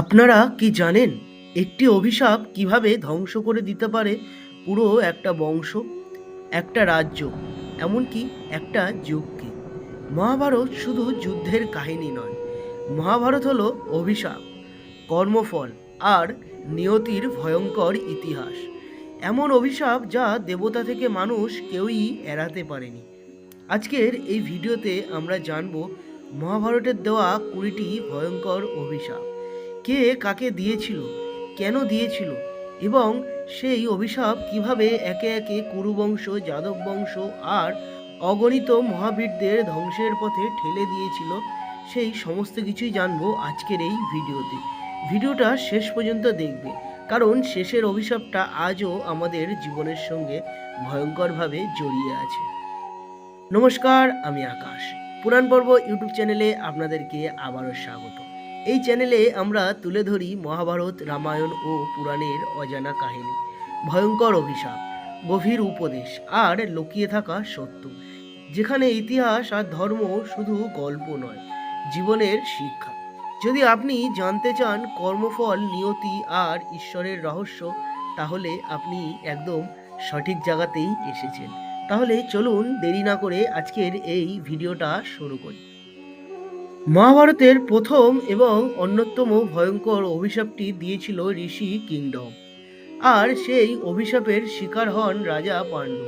আপনারা কি জানেন একটি অভিশাপ কীভাবে ধ্বংস করে দিতে পারে পুরো একটা বংশ, একটা রাজ্য, এমনকি একটা যুগকে? মহাভারত শুধু যুদ্ধের কাহিনী নয়, মহাভারত হলো অভিশাপ, কর্মফল আর নিয়তির ভয়ঙ্কর ইতিহাস। এমন অভিশাপ যা দেবতা থেকে মানুষ কেউই এড়াতে পারেনি। আজকের এই ভিডিওতে আমরা জানব মহাভারতের দেওয়া কুড়িটি ভয়ঙ্কর অভিশাপ। কে কাকে দিয়েছিল, কেন দিয়েছিল এবং সেই অভিশাপ কীভাবে একে একে কুরুবংশ যাদব বংশ আর অগণিত মহাবীরদের ধ্বংসের পথে ঠেলে দিয়েছিল, সেই সমস্ত কিছুই জানব আজকের এই ভিডিওতে। ভিডিওটা শেষ পর্যন্ত দেখবে, কারণ শেষের অভিশাপটা আজও আমাদের জীবনের সঙ্গে ভয়ঙ্করভাবে জড়িয়ে আছে। নমস্কার, আমি আকাশ। পুরাণ পর্ব ইউটিউব চ্যানেলে আপনাদেরকে আবারও স্বাগত। এই চ্যানেলে আমরা তুলে ধরি মহাভারত, রামায়ণ ও পুরাণের অজানা কাহিনী। ভয়ঙ্কর অভিশাপ, গভীর উপদেশ আর লুকিয়ে থাকা সত্য। যেখানে ইতিহাস আর ধর্ম শুধু গল্প নয়, জীবনের শিক্ষা। যদি আপনি জানতে চান কর্মফল, নিয়তি আর ঈশ্বরের রহস্য, তাহলে আপনি একদম সঠিক জায়গাতেই এসেছেন। তাহলে চলুন দেরি না করে আজকের এই ভিডিওটা শুরু করি। মহাভারতের প্রথম এবং অন্যতম ভয়ঙ্কর অভিশাপটি দিয়েছিল ঋষি কিংডম। আর সেই অভিশাপের শিকার হন রাজা পাণ্ডু।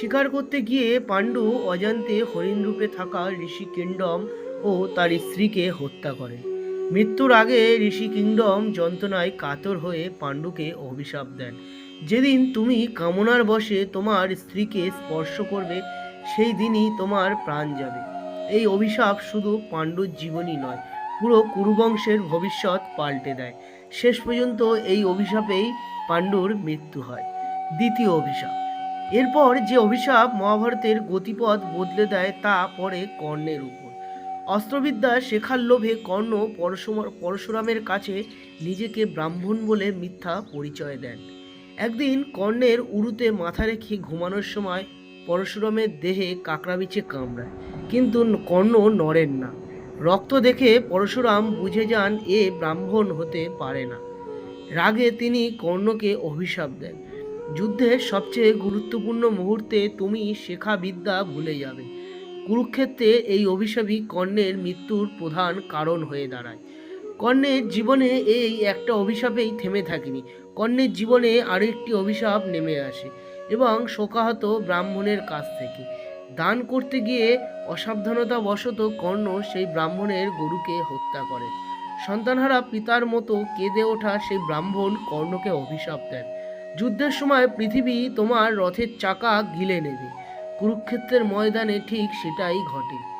শিকার করতে গিয়ে পাণ্ডু অজান্তে হরিণ রূপে থাকা ঋষি কিংডম ও তার স্ত্রীকে হত্যা করেন। মৃত্যুর আগে ঋষি কিংডম যন্ত্রণায় কাতর হয়ে পাণ্ডুকে অভিশাপ দেন। যেদিন তুমি কামনার বশে তোমার স্ত্রীকে স্পর্শ করবে, সেই দিনই তোমার প্রাণ যাবে। এই অভিশাপ শুধু পাণ্ডুর জীবনই নয়, পুরো কুরুবংশের ভবিষ্যৎ পাল্টে দেয়। শেষ পর্যন্ত এই অভিশাপেই পাণ্ডুর মৃত্যু হয়। দ্বিতীয় অভিশাপ। এরপর যে অভিশাপ মহাভারতের গতিপথ বদলে দেয় তা পড়ে কর্ণের উপর। অস্ত্রবিদ্যা শেখার লোভে কর্ণ পরশুম- পরশুরামের কাছে নিজেকে ব্রাহ্মণ বলে মিথ্যা পরিচয় দেন। একদিন কর্ণের উরুতে মাথা রেখে ঘুমানোর সময় পরশুরামের দেহে কাকড়া বিছে কামড়ায়, কিন্তু কর্ণ নড়েন না। রক্ত দেখে পরশুরাম বুঝে যান এ ব্রাহ্মণ হতে পারে না। রাগে তিনি কর্ণকে অভিশাপ দেন। যুদ্ধের সবচেয়ে গুরুত্বপূর্ণ মুহূর্তে তুমি শেখা বিদ্যা ভুলে যাবে। কুরুক্ষেত্রে এই অভিশাপই কর্ণের মৃত্যুর প্রধান কারণ হয়ে দাঁড়ায়। কর্ণের জীবনে এই একটা অভিশাপেই থেমে থাকেনি। কর্ণের জীবনে আরেকটি অভিশাপ নেমে আসে। এবং শোকাহত ব্রাহ্মণের কাছ থেকে। দান করতে গিয়ে অসাবধানতা বশত কর্ণ সেই ব্রাহ্মণের গরুকে হত্যা করে। সন্তানহারা পিতার মতো কেঁদে ওঠা সেই ব্রাহ্মণ কর্ণকে অভিশাপ দেন। যুদ্ধের সময় পৃথিবী তোমার রথের চাকা গিলে নেবে। কুরুক্ষেত্রের ময়দানে ঠিক সেটাই ঘটে।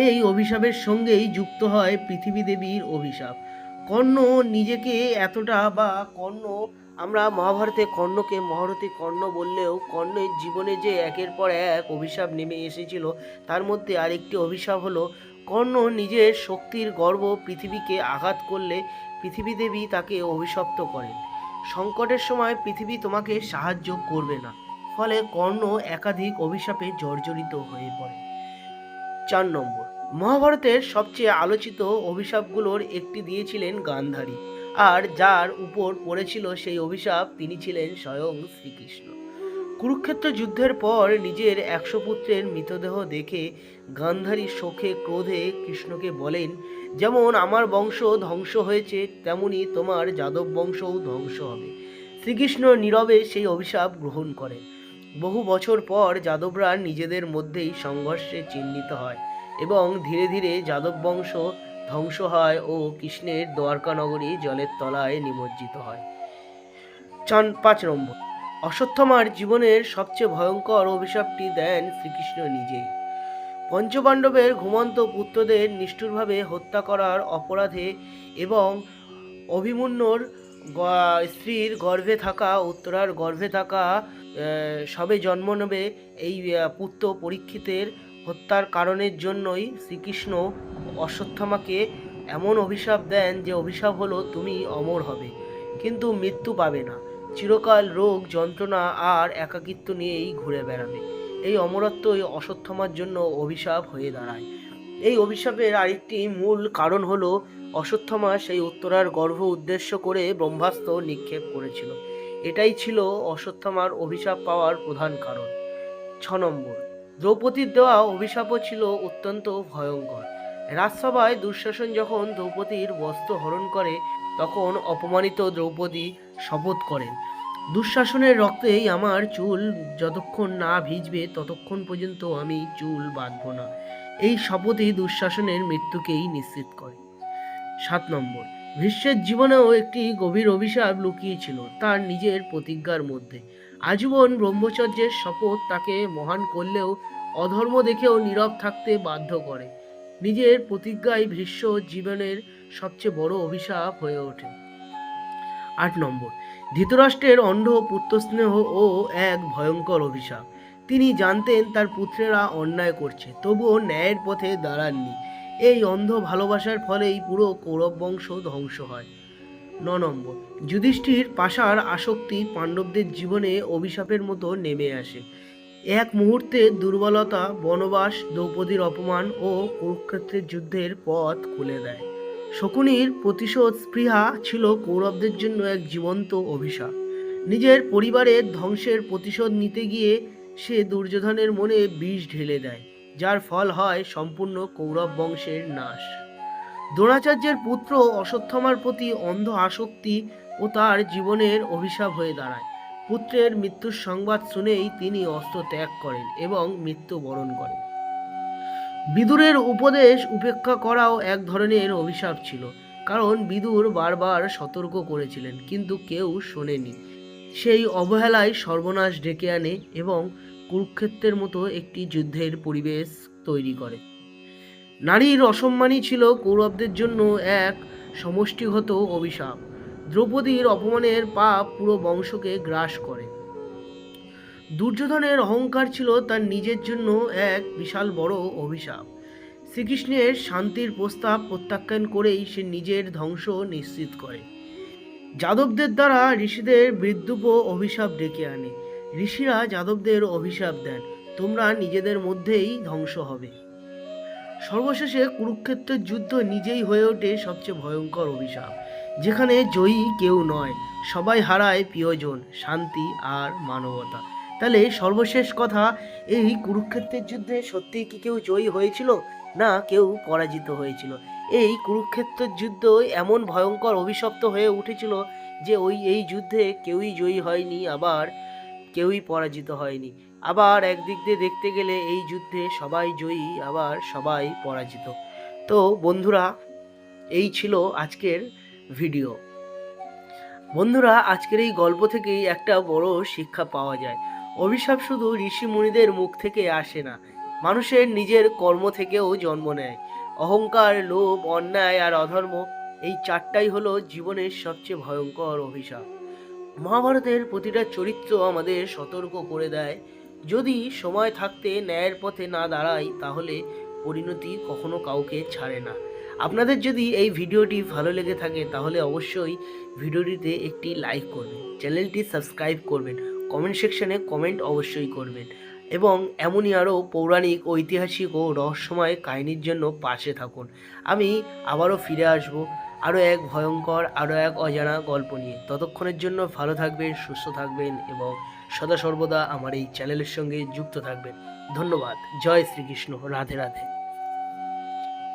এই অভিশাপের সঙ্গেই যুক্ত হয় পৃথিবী দেবীর অভিশাপ। কর্ণ নিজেকে এতটা বা কর্ণ, আমরা মহাভারতে কর্ণকে মহারথী কর্ণ বললেও কর্ণের জীবনে যে একের পর এক অভিশাপ নেমে এসেছিল, তার মধ্যে আরেকটি অভিশাপ হলো, কর্ণ নিজের শক্তির গর্ব পৃথিবীকে আঘাত করলে পৃথিবী দেবী তাকে অভিশপ্ত করেন। সংকটের সময় পৃথিবী তোমাকে সাহায্য করবে না। ফলে কর্ণ একাধিক অভিশাপে জর্জরিত হয়ে পড়ে। চার নম্বর মহাভারতের সবচেয়ে আলোচিত অভিশাপগুলোর একটি দিয়েছিলেন গান্ধারী। আর যার উপর পড়েছিল সেই অভিশাপ তিনি ছিলেন স্বয়ং শ্রীকৃষ্ণ। কুরুক্ষেত্র যুদ্ধের পর নিজের একশো পুত্রের মৃতদেহ দেখে গান্ধারী শোকে, ক্রোধে কৃষ্ণকে বলেন, যেমন আমার বংশ ধ্বংস হয়েছে, তেমনি তোমার যাদব বংশও ধ্বংস হবে শ্রীকৃষ্ণ নীরবে সেই অভিশাপ গ্রহণ করেন। বহু বছর পর যাদবরা নিজেদের মধ্যেই সংঘর্ষে চিহ্নিত হয়। এবং ধীরে ধীরে যাদব বংশ ধ্বংস হয় ও কৃষ্ণের দ্বারকা নগরী জলের তলায় নিমজ্জিত হয়। চান পাঁচ নম্বর। অশ্বত্থমার জীবনের সবচেয়ে ভয়ঙ্কর অভিশাপটি দেন শ্রীকৃষ্ণ নিজেই। পঞ্চপাণ্ডবের ঘুমন্ত পুত্রদের নিষ্ঠুরভাবে হত্যা করার অপরাধে এবং অভিমন্যুর স্ত্রীর গর্ভে থাকা, উত্তরার গর্ভে থাকা সবে জন্ম নেবে এই পুত্র পরীক্ষিতের হত্যার কারণের জন্যই শ্রীকৃষ্ণ অশ্বত্থামাকে এমন অভিশাপ দেন যে অভিশাপ হলো, তুমি অমর হবে, কিন্তু মৃত্যু পাবে না। চিরকাল রোগ, যন্ত্রণা আর একাকিত্ব নিয়েই ঘুরে বেড়াবে। এই অমরত্বই অশ্বত্থমার জন্য অভিশাপ হয়ে দাঁড়ায়। এই অভিশাপের আরেকটি মূল কারণ হলো, অশ্বত্থমা সেই উত্তরার গর্ভ উদ্দেশ্য করে ব্রহ্মাস্ত্র নিক্ষেপ করেছিল। এটাই ছিল অশ্বত্থমার অভিশাপ পাওয়ার প্রধান কারণ। ছ নম্বর। দ্রৌপদীর দেওয়া অভিশাপও ছিল অত্যন্ত ভয়ঙ্কর। রাজসভায় দুঃশাসন যখন দ্রৌপদীর বস্ত্র হরণ করে, তখন অপমানিত দ্রৌপদী শপথ করেন। দুঃশাসনের রক্তেই আমার চুল যতক্ষণ না ভিজবে, ততক্ষণ পর্যন্ত আমি চুল বাঁধব না। এই শপথই দুঃশাসনের মৃত্যুকেই নিশ্চিত করে। সাত নম্বর, ভীষ্মের জীবনেও একটি গভীর অভিশাপ লুকিয়েছিল তার নিজের প্রতিজ্ঞার মধ্যে। আজীবন ব্রহ্মচর্যের শপথ তাকে মহান করলেও অধর্ম দেখেও নীরব থাকতে বাধ্য করে। নিজের প্রতিজ্ঞায় ভীষ্ম জীবনের সবচেয়ে বড় অভিশাপ হয়ে ওঠে। আট নম্বর, ধৃতরাষ্ট্রের অন্ধ পুত্রস্নেহ ও এক ভয়ঙ্কর অভিশাপ। তিনি জানতেন তার পুত্রেরা অন্যায় করছে, তবুও ন্যায়ের পথে দাঁড়াননি। এই অন্ধ ভালোবাসার ফলেই পুরো কৌরব বংশ ধ্বংস হয়। ন নম্বর। যুধিষ্ঠির পাশার আসক্তি পাণ্ডবদের জীবনে অভিশাপের মতো নেমে আসে। এক মুহূর্তে দুর্বলতা, বনবাস, দ্রৌপদীর অপমান ও কুরুক্ষেত্রের যুদ্ধের পথ খুলে দেয়। শকুনির প্রতিশোধ স্পৃহা ছিল কৌরবদের জন্য এক জীবন্ত অভিশাপ। নিজের পরিবারের ধ্বংসের প্রতিশোধ নিতে গিয়ে সে দুর্যোধনের মনে বিষ ঢেলে দেয়, যার ফল হয় সম্পূর্ণ কৌরব বংশের নাশ। দ্রোণাচার্যের পুত্র অশ্বত্থামার প্রতি অন্ধ আসক্তি ও তার জীবনের অভিশাপ হয়ে দাঁড়ায়। পুত্রের মৃত্যুর সংবাদ শুনেই তিনি অস্ত্র ত্যাগ করেন এবং মৃত্যু বরণ করেন। বিদুরের উপদেশ উপেক্ষা করাও এক ধরনের অভিশাপ ছিল, কারণ বিদুর বারবার সতর্ক করেছিলেন, কিন্তু কেউ শোনেনি। সেই অবহেলায় সর্বনাশ ডেকে আনে এবং কুরুক্ষেত্রের মতো একটি যুদ্ধের পরিবেশ তৈরি করে। নারীর অসম্মানই ছিল কৌরবদের জন্য এক সমষ্টিগত অভিশাপ। দ্রৌপদীর অপমানের পাপ পুরো বংশকে গ্রাস করে। দুর্যোধনের অহংকার ছিল তার নিজের জন্য এক বিশাল বড় অভিশাপ। শ্রীকৃষ্ণের শান্তির প্রস্তাব প্রত্যাখ্যান করেই সে নিজের ধ্বংস নিশ্চিত করে। যাদবদের দ্বারা ঋষিদের বিদ্রুপ অভিশাপ ডেকে আনে। ঋষিরা যাদবদের অভিশাপ দেন, তোমরা নিজেদের মধ্যেই ধ্বংস হবে। সর্বশেষে কুরুক্ষেত্রের যুদ্ধ নিজেই হয়ে ওঠে সবচেয়ে ভয়ঙ্কর অভিশাপ, যেখানে জয়ী কেউ নয়, সবাই হারায় প্রিয়জন, শান্তি আর মানবতা। তাহলে সর্বশেষ কথা, এই কুরুক্ষেত্রের যুদ্ধে সত্যিই কি কেউ জয়ী হয়েছিল? না, কেউ পরাজিত হয়েছিল। এই কুরুক্ষেত্রের যুদ্ধ এমন ভয়ঙ্কর অভিশপ্ত হয়ে উঠেছিল যে ওই, এই যুদ্ধে কেউই জয়ী হয়নি, আবার কেউই পরাজিত হয়নি। আবার একদিক দিয়ে দেখতে গেলে এই যুদ্ধে সবাই জয়ী, আবার সবাই পরাজিত। তো বন্ধুরা, এই ছিল আজকের ভিডিও। বন্ধুরা, আজকের এই গল্প থেকেই একটা বড় শিক্ষা পাওয়া যায়। অভিশাপ শুধু ঋষি মুনিদের মুখ থেকে আসে না, মানুষের নিজের কর্ম থেকেও জন্ম নেয়। অহংকার, লোভ, অন্যায় আর অধর্ম, এই চারটাই হলো জীবনের সবচেয়ে ভয়ঙ্কর অভিশাপ। মহাভারতের প্রতিটা চরিত্র আমাদের সতর্ক করে দেয়। যদি সময় থাকতে ন্যায়ের পথে না দাঁড়াই, তাহলে পরিণতি কখনো কাউকে ছাড়ে না। আপনাদের যদি এই ভিডিওটি ভালো লেগে থাকে, তাহলে অবশ্যই ভিডিওটিতে একটি লাইক করবেন, চ্যানেলটি সাবস্ক্রাইব করবেন কমেন্ট সেকশনে কমেন্ট অবশ্যই করবেন এবং এমনই আরও পৌরাণিক, ঐতিহাসিক ও রহস্যময় কাহিনীর জন্য পাশে থাকুন। আমি আবারও ফিরে আসব আরও এক ভয়ঙ্কর, আরও এক অজানা গল্প নিয়ে। ততক্ষণের জন্য ভালো থাকবেন, সুস্থ থাকবেন এবং সদা সর্বদা আমার এই চ্যানেলের সঙ্গে যুক্ত থাকবেন। ধন্যবাদ। জয় শ্রীকৃষ্ণ। রাধে রাধে।